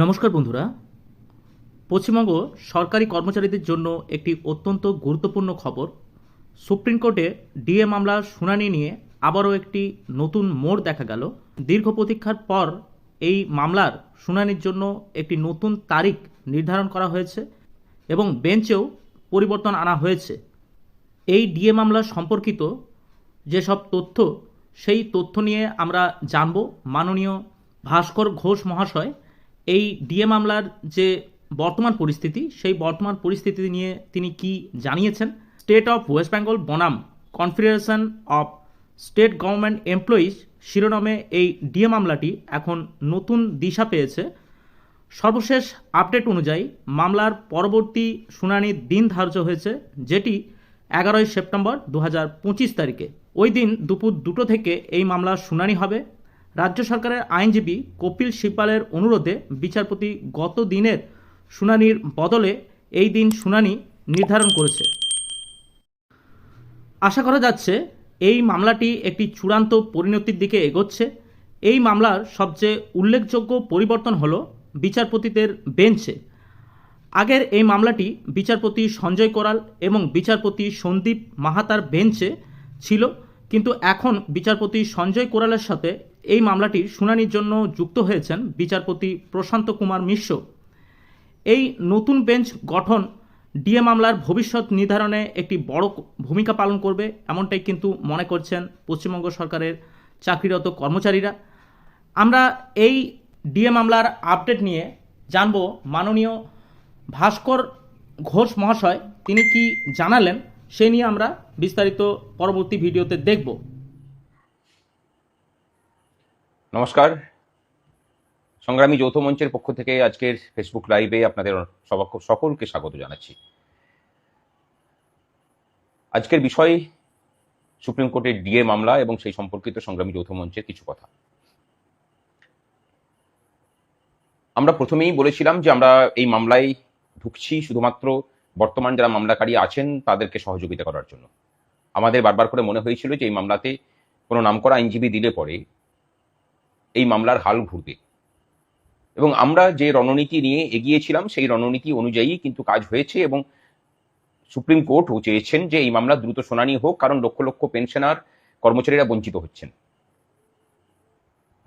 নমস্কার বন্ধুরা। পশ্চিমবঙ্গ সরকারি কর্মচারীদের জন্য একটি অত্যন্ত গুরুত্বপূর্ণ খবর। সুপ্রিম কোর্টে ডিএ মামলার শুনানি নিয়ে আবারও একটি নতুন মোড় দেখা গেল। দীর্ঘ প্রতীক্ষার পর এই মামলার শুনানির জন্য একটি নতুন তারিখ নির্ধারণ করা হয়েছে এবং বেঞ্চেও পরিবর্তন আনা হয়েছে। এই ডিএ মামলা সম্পর্কিত যেসব তথ্য, সেই তথ্য নিয়ে আমরা জানব। মাননীয় ভাস্কর ঘোষ মহাশয় এই ডিএ মামলার যে বর্তমান পরিস্থিতি, সেই বর্তমান পরিস্থিতি নিয়ে তিনি কি জানিয়েছেন? স্টেট অফ ওয়েস্ট বেঙ্গল বনাম confederation of state government employees শিরোনামে এই ডিএ মামলাটি এখন নতুন দিশা পেয়েছে। সর্বশেষ আপডেট অনুযায়ী মামলার পরবর্তী শুনানির দিন ধার্য হয়েছে, যেটি এগারোই সেপ্টেম্বর দু হাজার পঁচিশ তারিখে। ওই দিন দুপুর দুটো থেকে এই মামলার শুনানি হবে। রাজ্য সরকারের আইনজীবী কপিল সিপালের অনুরোধে বিচারপতি গত দিনের শুনানির বদলে এই দিন শুনানি নির্ধারণ করেছে। আশা করা যাচ্ছে, এই মামলাটি একটি চূড়ান্ত পরিণতির দিকে এগোচ্ছে। এই মামলার সবচেয়ে উল্লেখযোগ্য পরিবর্তন হল বিচারপতিদের বেঞ্চে। আগের এই মামলাটি বিচারপতি সঞ্জয় কোরাল এবং বিচারপতি সন্দীপ মাহাতার বেঞ্চে ছিল, কিন্তু এখন বিচারপতি সঞ্জয় কোরালের সাথে এই মামলাটির শুনানির জন্য যুক্ত হয়েছেন বিচারপতি প্রশান্ত কুমার মিশ্র। এই নতুন বেঞ্চ গঠন ডিএ মামলার ভবিষ্যৎ নির্ধারণে একটি বড় ভূমিকা পালন করবে, এমনটাই কিন্তু মনে করছেন পশ্চিমবঙ্গ সরকারের চাকরিরত কর্মচারীরা। আমরা এই ডিএ মামলার আপডেট নিয়ে জানব মাননীয় ভাস্কর ঘোষ মহাশয়, তিনি কি জানালেন, সে নিয়ে আমরা বিস্তারিত পরবর্তী ভিডিওতে দেখব। নমস্কার। সংগ্রামী যৌথ মঞ্চের পক্ষ থেকে আজকের ফেসবুক লাইভে আপনাদের সকলকে স্বাগত জানাচ্ছি। আজকের বিষয় সুপ্রিম কোর্টের ডিএ মামলা এবং সেই সম্পর্কিত সংগ্রামী যৌথ মঞ্চের কিছু কথা। আমরা প্রথমেই বলেছিলাম যে আমরা এই মামলায় ঢুকছি শুধুমাত্র বর্তমান যারা মামলাকারী আছেন তাদেরকে সহযোগিতা করার জন্য। আমাদের বারবার করে মনে হয়েছিল যে এই মামলাতে কোনো নামকরা আইনজীবী দিলে পরে এই মামলার হাল ঘুরবে। এবং আমরা যে রণনীতি নিয়ে এগিয়েছিলাম, সেই রণনীতি অনুযায়ী কিন্তু কাজ হয়েছে এবং সুপ্রিম কোর্টও চেয়েছেন যে এই মামলা দ্রুত শুনানি হোক, কারণ লক্ষ লক্ষ পেনশনার কর্মচারীরা বঞ্চিত হচ্ছেন।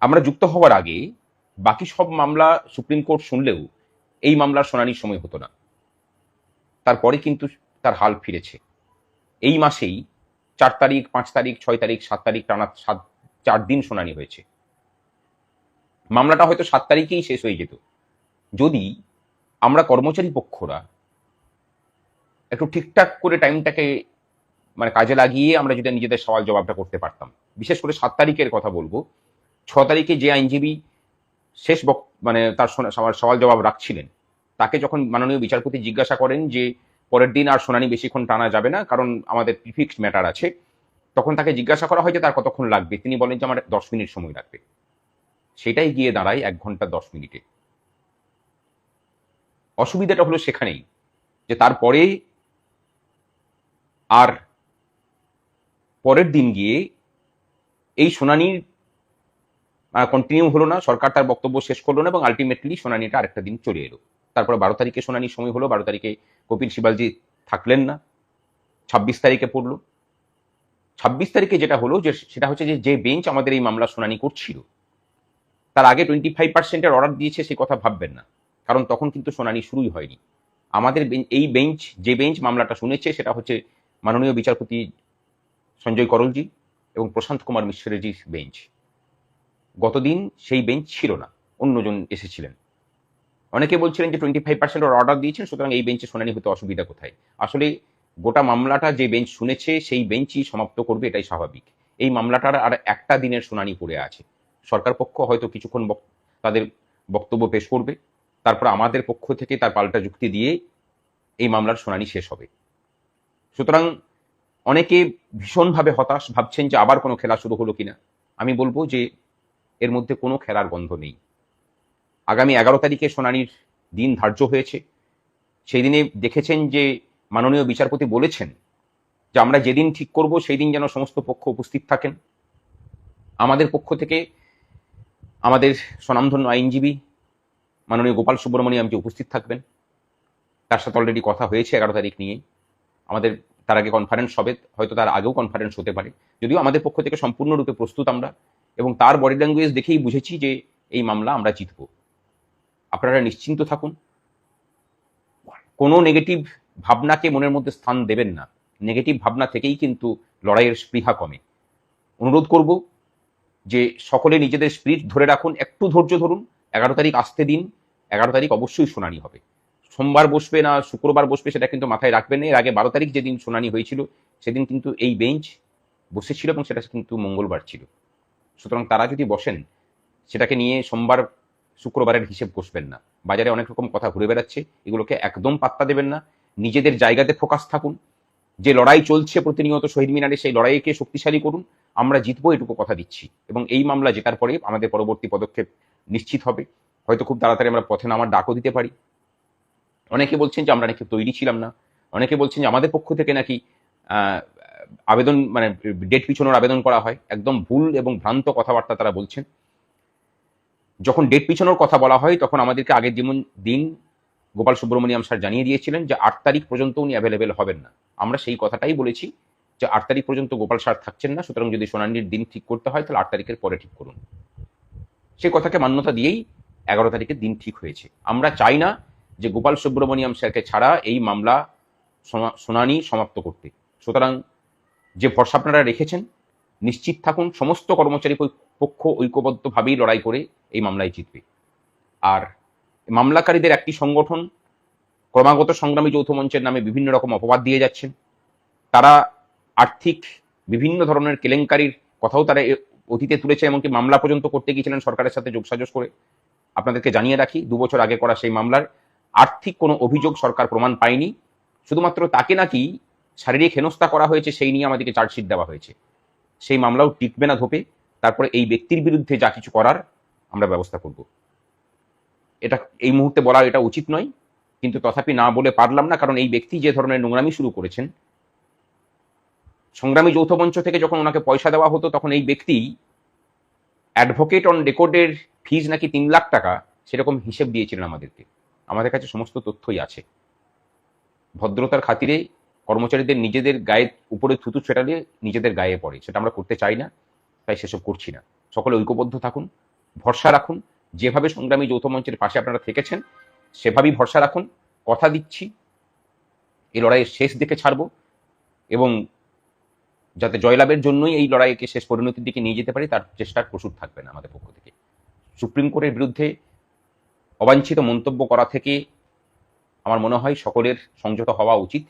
আমরা যুক্ত হওয়ার আগে বাকি সব মামলা সুপ্রিম কোর্ট শুনলেও এই মামলার শুনানির সময় হতো না। তারপরে কিন্তু তার হাল ফিরেছে। এই মাসেই চার তারিখ, পাঁচ তারিখ, ছয় তারিখ, সাত তারিখ টানা সাত, চার দিন শুনানি হয়েছে। মামলাটা হয়তো সাত তারিখেই শেষ হয়ে যেত। যদি আমরা কর্মচারী পক্ষরা একটু ঠিকঠাক করে টাইমটাকে মানে কাজে লাগিয়ে আমরা যদি নিজেদের সওয়াল জবাবটা করতে পারতাম। বিশেষ করে সাত তারিখের কথা বলব। ছ তারিখে যে আইনজীবী শেষ মানে তার সওয়াল জবাব রাখছিলেন, তাকে যখন মাননীয় বিচারপতি জিজ্ঞাসা করেন যে পরের দিন আর শুনানি বেশিক্ষণ টানা যাবে না, কারণ আমাদের প্রিফিক্সড ম্যাটার আছে, তখন তাকে জিজ্ঞাসা করা হয় যে তার কতক্ষণ লাগবে? তিনি বলেন যে আমার দশ মিনিট সময় লাগবে। সেটাই গিয়ে দাঁড়ায় এক ঘণ্টা দশ মিনিটে। অসুবিধাটা হলো সেখানেই, যে তারপরে আর পরের দিন গিয়ে এই শুনানির কন্টিনিউ হলো না, সরকার তার বক্তব্য শেষ করল না এবং আলটিমেটলি শুনানিটা আরেকটা দিন চলে এলো। তারপরে বারো তারিখে শুনানির সময় হলো, বারো তারিখে কপিল সিবালজি থাকলেন না, ছাব্বিশ তারিখে পড়ল। ছাব্বিশ তারিখে যেটা হলো যে, সেটা হচ্ছে যে যে বেঞ্চ আমাদের এই মামলা শুনানি করছিল তার আগে টোয়েন্টি ফাইভ পার্সেন্টের অর্ডার দিয়েছে, সে কথা ভাববেন না। কারণ তখন কিন্তু শুনানি শুরুই হয়নি। আমাদের এই বেঞ্চ যে বেঞ্চ মামলাটা শুনেছে, সেটা হচ্ছে মাননীয় বিচারপতি সঞ্জয় করলজি এবং প্রশান্ত কুমার মিশ্রের জি বেঞ্চ গতদিন সেই বেঞ্চ ছিল না, অন্যজন এসেছিলেন। অনেকে বলছিলেন যে টোয়েন্টি ফাইভ পার্সেন্ট অর্ডার দিয়েছেন, সুতরাং এই বেঞ্চে শুনানি হতে অসুবিধা কোথায়? আসলে গোটা মামলাটা যে বেঞ্চ শুনেছে, সেই বেঞ্চই সমাপ্ত করবে, এটাই স্বাভাবিক। এই মামলাটার আর একটা দিনের শুনানি পড়ে আছে। সরকার পক্ষ হয়তো কিছুক্ষণ তাদের বক্তব্য পেশ করবে। তারপর আমাদের পক্ষ থেকে তার পাল্টা যুক্তি দিয়ে এই মামলার শুনানি শেষ হবে। সুতরাং অনেকে ভীষণভাবে হতাশ, ভাবছেন যে আবার কোনো খেলা শুরু হলো কিনা। আমি বলব যে এর মধ্যে কোনো খেলার গন্ধ নেই। আগামী এগারো তারিখে শুনানির দিন ধার্য হয়েছে। সেই দিনে দেখেছেন যে মাননীয় বিচারপতি বলেছেন যে আমরা যেদিন ঠিক করব, সেই দিন যেন সমস্ত পক্ষ উপস্থিত থাকেন। আমাদের পক্ষ থেকে আমাদের স্বনামধন্য আইনজীবী মাননীয় গোপাল সুব্রমণিয়াম যে উপস্থিত থাকবেন, তার সাথে অলরেডি কথা হয়েছে এগারো তারিখ নিয়ে আমাদের তার আগে কনফারেন্স হবে, হয়তো তার আগেও কনফারেন্স হতে পারে। যদিও আমাদের পক্ষ থেকে সম্পূর্ণরূপে প্রস্তুত আমরা এবং তার বডি ল্যাঙ্গুয়েজ দেখেই বুঝেছি যে এই মামলা আমরা জিতব। আপনারা নিশ্চিন্ত থাকুন। কোনো নেগেটিভ ভাবনাকে মনের মধ্যে স্থান দেবেন না। নেগেটিভ ভাবনা থেকেই কিন্তু লড়াইয়ের স্পৃহা কমে। অনুরোধ করব যে সকলে নিজেদের স্পিরিট ধরে রাখুন, একটু ধৈর্য ধরুন, এগারো তারিখ আসতে দিন, এগারো তারিখ অবশ্যই শুনানি হবে। সোমবার বসবে না, শুক্রবার বসবে সেটা কিন্তু মাথায় রাখবেন না, এর আগে বারো তারিখ যেদিন শুনানি হয়েছিল, সেদিন কিন্তু এই বেঞ্চ বসেছিল এবং সেটা কিন্তু মঙ্গলবার ছিল। সুতরাং তারা যদি বসেন, সেটাকে নিয়ে সোমবার, শুক্রবারের হিসেব কষবেন না। বাজারে অনেক রকম কথা ঘুরে বেড়াচ্ছে, এগুলোকে একদম পাত্তা দেবেন না। নিজেদের জায়গাতে ফোকাস থাকুন যে লড়াই চলছে প্রতিনিয়ত শহীদ মিনারে, সেই লড়াইকে শক্তিশালী করুন। আমরা জিতবো, এটুকু কথা দিচ্ছি। এবং এই মামলা জেতার পরে আমাদের পরবর্তী পদক্ষেপ নিশ্চিত হবে। হয়তো খুব তাড়াতাড়ি আমরা পথে নামার ডাকও দিতে পারি। অনেকে বলছেন যে আমরা নাকি তৈরি ছিলাম না। অনেকে বলছেন যে আমাদের পক্ষ থেকে নাকি আবেদন মানে ডেট পিছনোর আবেদন করা হয়। একদম ভুল এবং ভ্রান্ত কথাবার্তা তারা বলছেন। যখন ডেট পিছনোর কথা বলা হয়, তখন আমাদেরকে আগের যেমন দিন গোপাল সুব্রমণিয়াম স্যার জানিয়ে দিয়েছিলেন যে আট তারিখ পর্যন্ত উনি অ্যাভেলেবেল হবেন না। আমরা সেই কথাটাই বলেছি যে আট তারিখ পর্যন্ত গোপাল স্যার থাকছেন না, সুতরাং যদি শুনানির দিন ঠিক করতে হয়, তাহলে আট তারিখের পরে ঠিক করুন। সেই কথাকে মান্যতা দিয়েই এগারো তারিখের দিন ঠিক হয়েছে। আমরা চাই না যে গোপাল সুব্রমণিয়াম স্যারকে ছাড়া এই মামলা শুনানি সমাপ্ত করতে। সুতরাং যে ভরসা আপনারা রেখেছেন, নিশ্চিত থাকুন, সমস্ত কর্মচারী পক্ষ ঐক্যবদ্ধভাবেই লড়াই করে এই মামলায় জিতবে। আর মামলাকারীদের একটি সংগঠন ক্রমাগত সংগ্রামী যৌথ মঞ্চের নামে বিভিন্ন রকম অপবাদ দিয়ে যাচ্ছেন। তারা আর্থিক বিভিন্ন ধরনের কেলেঙ্কারির কথাও তারা অতীতে তুলেছে, এমনকি মামলা পর্যন্ত করতে গিয়েছিলেন সরকারের সাথে যোগসাজশ করে। আপনাদেরকে জানিয়ে রাখি, দু বছর আগে করা সেই মামলার আর্থিক কোনো অভিযোগ সরকার প্রমাণ পায়নি। শুধুমাত্র তাকে নাকি শারীরিক হেনস্থা করা হয়েছে, সেই নিয়ে আমাদেরকে চার্জশিট দেওয়া হয়েছে। সেই মামলাও টিকবে না ধোপে। তারপরে এই ব্যক্তির বিরুদ্ধে যা কিছু করার আমরা ব্যবস্থা করব। এটা, এই মুহূর্তে বলা এটা উচিত নয়, কিন্তু তথাপি না বলে পারলাম না, কারণ এই ব্যক্তি যে ধরনের নোংরামি শুরু করেছেন, সংগ্রামী যৌথ মঞ্চ থেকে যখন ওনাকে পয়সা দেওয়া হতো, তখন এই ব্যক্তি অ্যাডভোকেট অন রেকর্ডের ফিজ নাকি তিন লাখ টাকা, সেরকম হিসেব দিয়েছিলেন আমাদেরকে। আমাদের কাছে সমস্ত তথ্যই আছে। ভদ্রতার খাতিরে কর্মচারীদের নিজেদের গায়ে উপরে থুতু ছেটালে নিজেদের গায়ে পড়ে, সেটা আমরা করতে চাই না, তাই সেসব করছি না। সকলে ঐক্যবদ্ধ থাকুন, ভরসা রাখুন যেভাবে সংগ্রামী যৌথ মঞ্চের পাশে আপনারা থেকেছেন, সেভাবেই ভরসা রাখুন, কথা দিচ্ছি, এই লড়াইয়ের শেষ দিকে ছাড়ব এবং যাতে জয়লাভের জন্যই এই লড়াইকে শেষ পরিণতির দিকে নিয়ে যেতে পারি, তার চেষ্টার প্রসূত থাকবে না আমাদের পক্ষ থেকে। সুপ্রিম কোর্টের বিরুদ্ধে অবাঞ্ছিত মন্তব্য করা থেকে আমার মনে হয় সকলের সংযত হওয়া উচিত।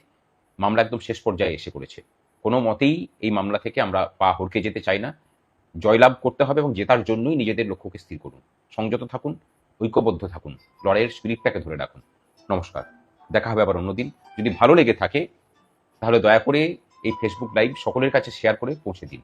মামলা একদম শেষ পর্যায়ে এসে পড়েছে। কোনো মতেই এই মামলা থেকে আমরা পা হরকে যেতে চাই না। জয়লাভ করতে হবে এবং জেতার জন্যই নিজেদের লক্ষ্যকে স্থির করুন। সংযত থাকুন, ঐক্যবদ্ধ থাকুন, লড়াইয়ের স্পিরিটটাকে ধরে রাখুন। নমস্কার। দেখা হবে আবার অন্যদিন। যদি ভালো লেগে থাকে, তাহলে দয়া করে এই ফেসবুক লাইভ সকলের কাছে শেয়ার করে পৌঁছে দিন।